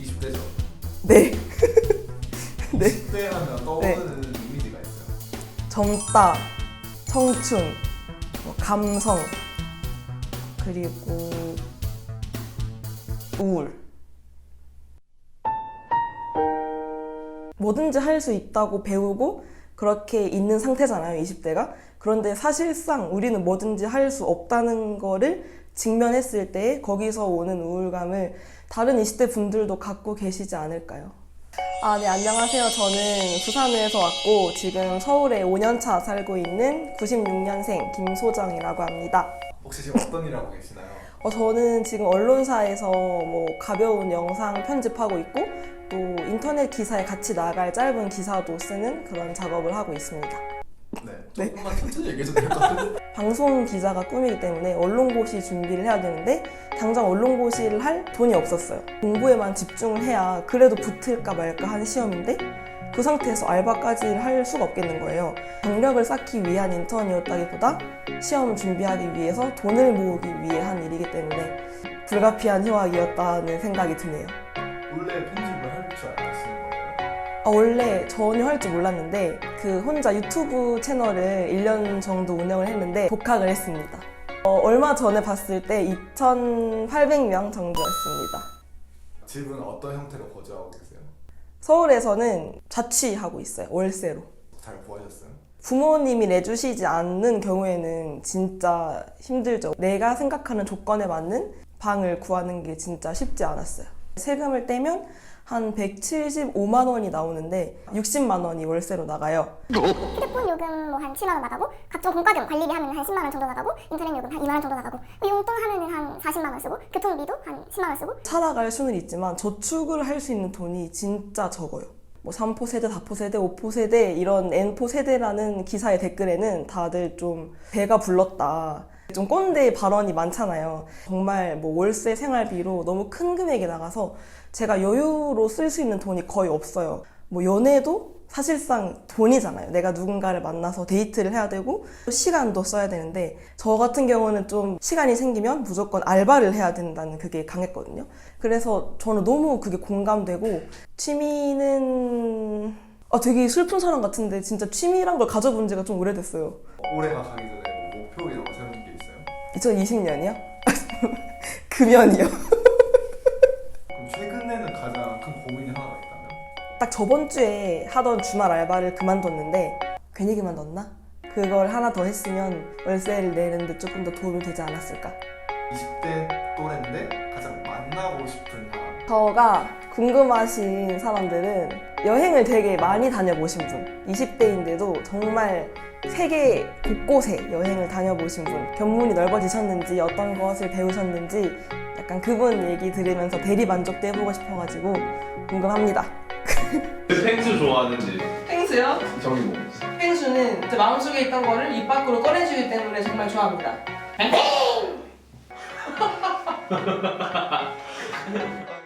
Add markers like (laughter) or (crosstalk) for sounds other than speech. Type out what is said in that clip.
20대죠. 네. (laughs) 네. 10대 하면 떠오르는 이미지가 있어요. 젊다, 청춘, 뭐 감성, 그리고 우울. 뭐든지 할 수 있다고 배우고 그렇게 있는 상태잖아요, 20대가. 그런데 사실상 우리는 뭐든지 할 수 없다는 거를 직면했을 때 거기서 오는 우울감을 다른 20대 분들도 갖고 계시지 않을까요? 아, 네, 안녕하세요. 저는 부산에서 왔고 지금 서울에 5년차 살고 있는 96년생 김소정이라고 합니다. 혹시 지금 어떤 일 하고 계시나요? 어, 저는 지금 언론사에서 뭐 가벼운 영상 편집하고 있고 또 인터넷 기사에 같이 나갈 짧은 기사도 쓰는 그런 작업을 하고 있습니다. 네. 네. 조금만 천천히 얘기해도 될 것 같은데. (laughs) 방송 기자가 꿈이기 때문에 언론고시 준비를 해야 되는데 당장 언론고시를 할 돈이 없었어요. 공부에만 집중을 해야 그래도 붙을까 말까 한 시험인데 그 상태에서 알바까지 할 수가 없겠는 거예요. 경력을 쌓기 위한 인턴이었다기보다 시험 준비하기 위해서 돈을 모으기 위해 한 일이기 때문에 불가피한 휴학이었다는 생각이 드네요. 원래 원래 전혀 할 줄 몰랐는데 그 혼자 유튜브 채널을 1년 정도 운영을 했는데 복학을 했습니다. 어, 얼마 전에 봤을 때 2,800명 정도였습니다. 집은 어떤 형태로 거주하고 계세요? 서울에서는 자취하고 있어요. 월세로. 잘 구하셨어요? 부모님이 내주시지 않는 경우에는 진짜 힘들죠. 내가 생각하는 조건에 맞는 방을 구하는 게 진짜 쉽지 않았어요. 세금을 떼면 한 175만 원이 나오는데 60만 원이 월세로 나가요. 휴대폰 요금 뭐 한 7만 원 나가고 각종 공과금 관리비 하면 한 10만 원 정도 나가고 인터넷 요금 한 2만 원 정도 나가고 용돈 하면은 한 40만 원 쓰고 교통비도 한 10만 원 쓰고 살아갈 수는 있지만 저축을 할 수 있는 돈이 진짜 적어요. 뭐 3포 세대, 4포 세대, 5포 세대 이런 N포 세대라는 기사의 댓글에는 다들 좀 배가 불렀다. 좀 꼰대 발언이 많잖아요. 정말 뭐 월세 생활비로 너무 큰 금액이 나가서 제가 여유로 쓸 수 있는 돈이 거의 없어요. 뭐 연애도 사실상 돈이잖아요. 내가 누군가를 만나서 데이트를 해야 되고 시간도 써야 되는데 저 같은 경우는 좀 시간이 생기면 무조건 알바를 해야 된다는 그게 강했거든요. 그래서 저는 너무 그게 공감되고 취미는 아 되게 슬픈 사람 같은데 진짜 취미란 걸 가져본 지가 좀 오래됐어요. 올해가 가기 전에 2020년이요? (laughs) 금연이요. 그럼 최근에는 가장 큰 고민이 하나가 있다면? 딱 저번 주에 하던 주말 알바를 그만뒀는데 괜히 그만뒀나? 그걸 하나 더 했으면 월세를 내는데 조금 더 도움이 되지 않았을까? 20대 또래인데 가장 만나고 싶은 사람. 저가 궁금하신 사람들은 여행을 되게 많이 다녀보신 분, 20대인데도 정말 세계 곳곳에 여행을 다녀보신 분, 견문이 넓어지셨는지 어떤 것을 배우셨는지 약간 그분 얘기 들으면서 대리 만족도 해보고 싶어가지고 궁금합니다. 생수 좋아하는지 펭수요? 저기 뭐 펭수는 제 마음속에 있던 거를 입 밖으로 꺼내주기 때문에 정말 좋아합니다. (laughs) (laughs)